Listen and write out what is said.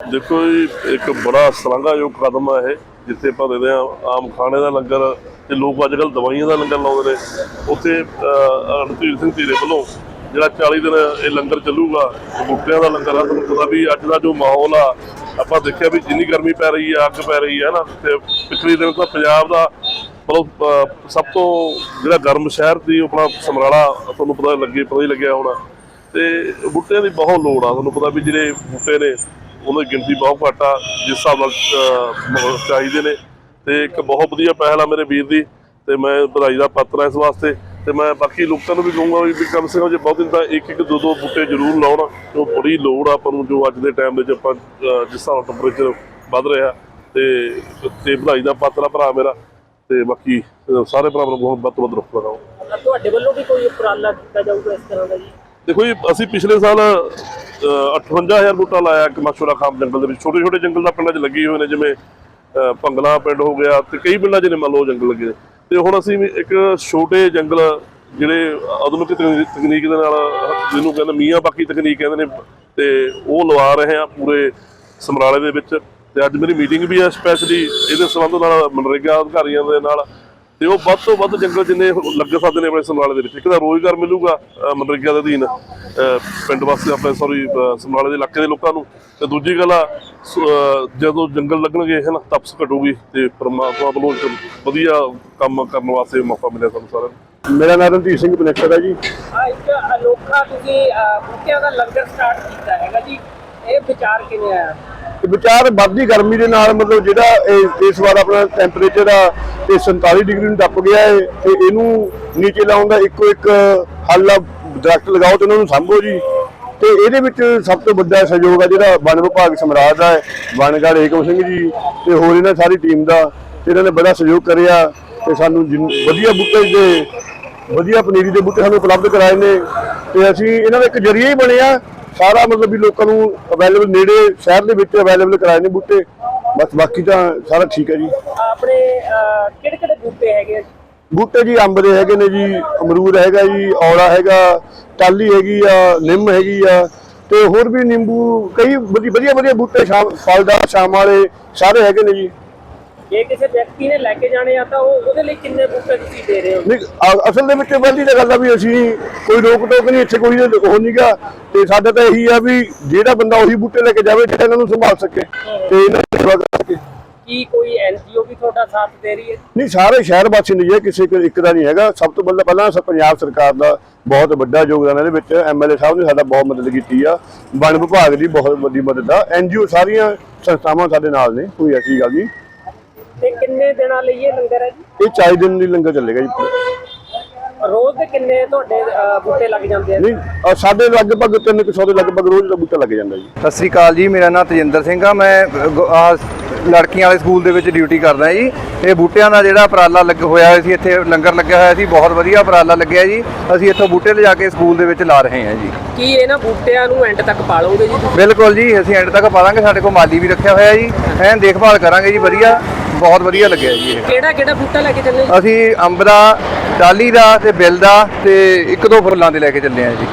ਦੇਖੋ ਜੀ, ਇੱਕ ਬੜਾ ਸ਼ਲਾਘਾਯੋਗ ਕਦਮ ਆ ਇਹ, ਜਿੱਥੇ ਆਪਾਂ ਦੇਖਦੇ ਆ ਆਮ ਖਾਣੇ ਦਾ ਲੰਗਰ ਤੇ ਲੋਕ ਅੱਜ ਕੱਲ ਦਵਾਈਆਂ ਦਾ ਲੰਗਰ ਲਾਉਂਦੇ ਨੇ। ਉੱਥੇ ਰਣਧੀਰ ਸਿੰਘ ਧੀਰੇ ਵੱਲੋਂ ਜਿਹੜਾ 40 ਦਿਨ ਇਹ ਲੰਗਰ ਚੱਲੂਗਾ ਬੂਟਿਆਂ ਦਾ ਲੰਗਰ ਆ, ਤੁਹਾਨੂੰ ਪਤਾ ਵੀ ਅੱਜ ਦਾ ਜੋ ਮਾਹੌਲ ਆ, ਆਪਾਂ ਦੇਖਿਆ ਵੀ ਜਿੰਨੀ ਗਰਮੀ ਪੈ ਰਹੀ ਆ, ਅੱਗ ਪੈ ਰਹੀ ਆ ਨਾ, ਤੇ ਪਿਛਲੇ ਦਿਨ ਤਾਂ ਪੰਜਾਬ ਦਾ ਮਤਲਬ ਸਭ ਤੋਂ ਜਿਹੜਾ ਗਰਮ ਸ਼ਹਿਰ ਸੀ ਆਪਣਾ ਸਮਰਾਲਾ, ਤੁਹਾਨੂੰ ਪਤਾ ਲੱਗੇ, ਪਤਾ ਹੀ ਲੱਗਿਆ ਹੋਣਾ। ਤੇ ਬੂਟਿਆਂ ਦੀ ਬਹੁਤ ਲੋੜ ਆ, ਤੁਹਾਨੂੰ ਪਤਾ ਵੀ ਜਿਹੜੇ ਬੂਟੇ ਨੇ ਉਹਨਾਂ ਦੀ ਗਿਣਤੀ ਬਹੁਤ ਘੱਟ ਆ ਜਿਸ ਹਿਸਾਬ ਨਾਲ ਚਾਹੀਦੇ ਨੇ। ਤੇ ਇੱਕ ਬਹੁਤ ਵਧੀਆ ਪਹਿਲ ਆ ਮੇਰੇ ਵੀਰ ਦੀ ਤੇ ਮੈਂ ਵਧਾਈ ਦਾ ਪਾਤਰ ਆ ਇਸ ਵਾਸਤੇ। ਤੇ ਮੈਂ ਬਾਕੀ ਲੋਕਾਂ ਨੂੰ ਵੀ ਕਹੂੰਗਾ ਵੀ ਕਮ ਸੇ ਕਮ ਜੇ ਬਹੁਤ ਦਿਨ ਤਾਂ ਇੱਕ ਇੱਕ ਦੋ ਦੋ ਬੂਟੇ ਜ਼ਰੂਰ ਲਾਉਣ। ਜੋ ਬੜੀ ਲੋੜ ਆ ਆਪਾਂ ਨੂੰ ਜੋ ਅੱਜ ਦੇ ਟਾਈਮ ਦੇ ਵਿੱਚ ਆਪਾਂ ਜਿਸ ਹਿਸਾਬ ਨਾਲ ਟੈਂਪਰੇਚਰ ਵੱਧ ਰਿਹਾ। ਤੇ ਤੇ ਵਧਾਈ ਦਾ ਪਾਤਰ ਆ ਭਰਾ ਮੇਰਾ। ਤੇ ਬਾਕੀ ਸਾਰੇ ਭਰਾਵਾਂ ਨੂੰ ਬਹੁਤ ਵੱਧ ਵੱਧ ਰੁੱਖ ਲਗਾਓ। ਤੁਹਾਡੇ ਵੱਲੋਂ ਵੀ ਕੋਈ ਉਪਰਾਲਾ ਕੀਤਾ ਜਾਊਗਾ ਇਸ ਤਰ੍ਹਾਂ ਦਾ ਜੀ? ਦੇਖੋ ਜੀ ਅਸੀਂ ਪਿਛਲੇ ਸਾਲ 58000 ਬੂਟਾ ਲਾਇਆ ਇੱਕ ਮਸ਼ਹੂਰਾ ਖਾਮ ਜੰਗਲ ਦੇ ਵਿੱਚ। ਛੋਟੇ ਛੋਟੇ ਜੰਗਲ ਦਾ ਪਿੰਡਾਂ 'ਚ ਲੱਗੇ ਹੋਏ ਨੇ ਜਿਵੇਂ ਅਹ, ਭੰਗਲਾ ਪਿੰਡ ਹੋ ਗਿਆ ਤੇ ਕਈ ਪਿੰਡਾਂ 'ਚ ਨੇ ਮੰਨ ਲਓ ਜੰਗਲ ਲੱਗੇ ਨੇ। ਤੇ ਹੁਣ ਅਸੀਂ ਵੀ ਇੱਕ ਛੋਟੇ ਜੰਗਲ ਜਿਹੜੇ ਆਧੁਨਿਕ ਤਕਨੀ- ਤਕਨੀਕ ਦੇ ਨਾਲ ਜਿਹਨੂੰ ਕਹਿੰਦੇ ਮੀਆਂ ਬਾਕੀ ਤਕਨੀਕ ਕਹਿੰਦੇ ਨੇ ਤੇ ਉਹ ਲਵਾ ਰਹੇ ਆ ਪੂਰੇ ਸਮਰਾਲੇ ਦੇ ਵਿੱਚ। ਤੇ ਅੱਜ ਮੇਰੀ ਮੀਟਿੰਗ ਵੀ ਹੈ ਸਪੈਸ਼ਲੀ ਇਹਦੇ ਸੰਬੰਧ ਨਾਲ ਮਨਰੇਗਾ ਅਧਿਕਾਰੀਆਂ ਦੇ ਨਾਲ। ਤੇ ਉਹ ਵੱਧ ਤੋਂ ਵੱਧ ਜੰਗਲ ਜਿੰਨੇ ਲੱਗ ਸਕਦੇ ਨੇ ਆਪਣੇ ਸਮਰਾਲੇ ਦੇ ਵਿੱਚ। ਇੱਕ ਤਾਂ ਰੋਜ਼ਗਾਰ ਮਿਲੂਗਾ ਮਨਰੇਗਾ ਦੇ ਅਧੀਨ ਪਿੰਡ ਵਾਸਤੇ ਆਪਣੇ ਸੌਰੀ ਸਮਰਾਲੇ ਦੇ ਇਲਾਕੇ ਦੇ ਲੋਕਾਂ ਨੂੰ। ਤੇ ਦੂਜੀ ਗੱਲ ਆ ਜਦੋਂ ਜੰਗਲ ਲੱਗਣਗੇ ਹੈ ਨਾ ਤਪਸ ਘਟੂਗੀ ਤੇ ਪਰਮਾਤਮਾ ਵੱਲੋਂ ਵਧੀਆ ਕੰਮ ਕਰਨ ਵਾਸਤੇ ਮੌਕਾ ਮਿਲਿਆ ਸਾਨੂੰ ਸਾਰਿਆਂ ਨੂੰ। ਮੇਰਾ ਨਾਮ ਰਣਧੀਰ ਸਿੰਘ ਬਨੇਕਰ ਹੈ ਜੀ। ਆ ਇੱਕ ਅਨੋਖਾ ਤੁਸੀਂ ਬੂਟਿਆਂ ਦਾ ਲੰਗਰ ਸਟਾਰਟ ਕੀਤਾ ਹੈਗਾ ਜੀ। ਇਹ ਵਿਚਾਰ ਕਿਵੇਂ ਆਇਆ? ਵਿਚਾਰ ਵੱਧਦੀ ਗਰਮੀ ਦੇ ਨਾਲ ਮਤਲਬ ਜਿਹੜਾ ਇਹ- ਇਸ ਵਾਰ ਆਪਣਾ ਟੈਂਪਰੇਚਰ ਆ, ਇਹ 47 ਡਿਗਰੀ ਨੂੰ ਟੱਪ ਗਿਆ ਹੈ ਤੇ ਇਹਨੂੰ ਨੀਚੇ ਲਾਉਣ ਦਾ ਇੱਕੋ ਇੱਕ ਹੱਲ ਆ, ਦਰਖਤ ਲਗਾਓ ਤੇ ਉਹਨਾਂ ਨੂੰ ਸਾਂਭੋ ਜੀ। ਤੇ ਇਹਦੇ ਵਿੱਚ ਸਭ ਤੋਂ ਵੱਡਾ ਸਹਿਯੋਗ ਆ ਜਿਹੜਾ ਵਣ ਵਿਭਾਗ ਸਮਰਾਜ ਦਾ ਹੈ ਵਣਗੜ ਏਕਮ ਸਿੰਘ ਜੀ ਤੇ ਹੋਰ ਇਹਨਾਂ ਸਾਰੀ ਟੀਮ ਦਾ, ਤੇ ਇਹਨਾਂ ਨੇ ਬੜਾ ਸਹਿਯੋਗ ਕਰਿਆ ਤੇ ਸਾਨੂੰ ਜਿੰਨ- ਵਧੀਆ ਬੂਟੇ ਦੇ, ਵਧੀਆ ਪਨੀਰੀ ਦੇ ਬੂਟੇ ਸਾਨੂੰ ਉਪਲਬਧ ਕਰਾਏ ਨੇ। ਤੇ ਅਸੀਂ ਇਹਨਾਂ ਦਾ ਇੱਕ ਜਰੀਆ ਹੀ ਬਣਿਆ ਸਾਰਾ ਮਤਲਬ ਵੀ ਲੋਕਾਂ ਨੂੰ ਅਵੇਲੇਬਲ ਨੇੜੇ ਸ਼ਹਿਰ ਦੇ ਵਿੱਚ ਅਵੇਲੇਬਲ ਕਰਾਏ ਨੇ ਬੂਟੇ। ਬਸ ਬਾਕੀ ਤਾਂ ਸਾਰਾ ਠੀਕ ਹੈ ਜੀ। ਆਪਣੇ ਕਿਹੜੇ ਕਿਹੜੇ ਬੂਟੇ ਹੈਗੇ? ਬੂਟੇ ਜੀ ਅੰਬ ਦੇ ਹੈਗੇ ਨੇ ਜੀ ਅਮਰੂਦ ਹੈਗਾ ਜੀ ਔਲਾ ਹੈਗਾ ਟਾਲੀ ਹੈਗੀ ਆ ਨਿੰਮ ਹੈਗੀ ਆ ਤੇ ਹੋਰ ਵੀ ਨਿੰਬੂ ਕਈ ਵਧੀ- ਵਧੀਆ ਵਧੀਆ ਬੂਟੇ ਫਲਦਾਰ ਸ਼ਾਮ ਵਾਲੇ ਸਾਰੇ ਹੈਗੇ ਨੇ ਜੀ। ਜੇ ਕਿਸੇ ਵਿਅਕਤੀ ਨੇ ਲੈ ਕੇ ਜਾਣੇ ਆ ਤਾਂ ਉਹ ਉਹਦੇ ਲਈ ਕਿੰਨੇ ਬੂਟੇ ਤੁਸੀਂ ਦੇ ਰਹੇ ਹੋ? ਨਹੀਂ ਅ- ਅਸਲ ਦੇ ਵਿੱਚ ਪਹਿਲੀ ਤਾਂ ਗੱਲ ਆ ਵੀ ਅਸੀਂ ਕੋਈ ਰੋਕ ਟੋਕ ਨਹੀਂ ਇੱਥੇ ਕੋਈ ਉਹ ਨਹੀਂਗਾ ਤੇ ਸਾਡਾ ਤਾਂ ਇਹੀ ਆ ਵੀ ਜਿਹੜਾ ਬੰਦਾ ਉਹੀ ਬੂਟੇ ਲੈ ਕੇ ਜਾਵੇ ਜਿਹੜਾ ਇਹਨਾਂ ਨੂੰ ਸੰਭਾਲ ਸਕੇ ਤੇ ਇਹਨਾਂ ਦੀ ਸੇਵਾ ਕਰ ਸਕੇ। ਕੀ ਕੋਈ ਐਨਜੀਓ ਵੀ ਤੁਹਾਡਾ ਸਾਥ ਦੇ ਰਹੀ ਹੈ? ਨਹੀਂ ਸਾਰੇ ਸ਼ਹਿਰ ਵਾਸੀ ਨਹੀਂ ਹੈ ਕਿਸੇ ਇੱਕ- ਇੱਕ ਦਾ ਨਹੀਂ ਹੈਗਾ। ਸਭ ਤੋਂ ਪਹਿਲਾਂ ਪਹਿਲਾਂ ਪੰਜਾਬ ਸਰਕਾਰ ਦਾ ਬਹੁਤ ਵੱਡਾ ਯੋਗਦਾਨ ਇਹਦੇ ਵਿੱਚ ਐਮਐਲਏ ਸਾਹਿਬ ਨੇ ਸਾਡਾ ਬਹੁਤ ਮਦਦ ਕੀਤੀ ਆ। ਵਣ ਵਿਭਾਗ ਦੀ ਬਹੁਤ ਵੱਡੀ ਮਦਦ ਆ। ਐਨਜੀਓ ਸਾਰੀਆਂ ਸੰਸਥਾਵਾਂ ਸਾਡੇ ਨਾਲ ਨੇ ਕੋਈ ਐਸੀ ਗੱਲ ਨਹੀਂ। ਕਿੰਨੇ ਦਿਨਾਂ ਲਈ ਇਹ ਲੰਗਰ ਹੈ ਜੀ? ਇਹ 40 ਦਿਨ ਦੀ ਲੰਗਰ ਚੱਲੇਗਾ ਜੀ। ਰੋਜ਼ ਦੇ ਕਿੰਨੇ ਤੁਹਾਡੇ ਅਹ, ਬੂਟੇ ਲੱਗ ਜਾਂਦੇ ਆ? ਨਹੀਂ ਸਾਡੇ ਲਗਭਗ 300 ਦੇ ਲਗਭਗ ਰੋਜ਼ ਦਾ ਬੂਟਾ ਲੱਗ ਜਾਂਦਾ ਜੀ। ਸਤਿ ਸ੍ਰੀ ਅਕਾਲ ਜੀ ਮੇਰਾ ਨਾਮ ਤਜਿੰਦਰ ਸਿੰਘ ਆ। ਮੈਂ ਗ- ਆਹ ਲੜਕੀਆਂ ਵਾਲੇ ਸਕੂਲ ਦੇ ਵਿੱਚ ਡਿਊਟੀ ਕਰਦਾ ਜੀ। ਇਹ ਬੂਟਿਆਂ ਦਾ ਜਿਹੜਾ ਉਪਰਾਲਾ ਲੱਗ ਹੋਇਆ ਹੋਇਆ ਸੀ ਇੱਥੇ ਲੰਗਰ ਲੱਗਿਆ ਹੋਇਆ ਸੀ। ਬਹੁਤ ਵਧੀਆ ਉਪਰਾਲਾ ਲੱਗਿਆ ਜੀ। ਅਸੀਂ ਇੱਥੋਂ ਬੂਟੇ ਲਿਜਾ ਕੇ ਸਕੂਲ ਦੇ ਵਿੱਚ ਲਾ ਰਹੇ ਹਾਂ ਜੀ। ਕੀ ਇਹਨਾਂ ਬੂਟਿਆਂ ਨੂੰ ਐਂਡ ਤੱਕ ਪਾਲੋਗੇ ਜੀ? ਬਿਲਕੁਲ ਜੀ ਅਸੀਂ ਐਂਡ ਤੱਕ ਪਾਲਾਂਗੇ। ਸਾਡੇ ਕੋਲ ਮਾਲੀ ਵੀ ਰੱਖਿਆ ਹੋਇਆ ਜੀ। ਐਨ ਦੇਖਭਾਲ ਕਰਾਂਗੇ ਜੀ ਵਧੀਆ। ਬਹੁਤ ਵਧੀਆ ਲੱਗਿਆ ਜੀ ਇਹ ਕਿਹੜਾ ਕਿਹੜਾ ਬੂਟਾ ਲੈ ਕੇ ਚੱਲੇ? ਅਸੀਂ ਅੰਬ ਦਾ ਡਾਲੀ ਦਾ ਤੇ ਬਿੱਲ ਦਾ ਤੇ ਇੱਕ ਦੋ ਫੁੱਲਾਂ ਦੇ ਲੈ ਕੇ ਚੱਲੇ ਹਾਂ ਜੀ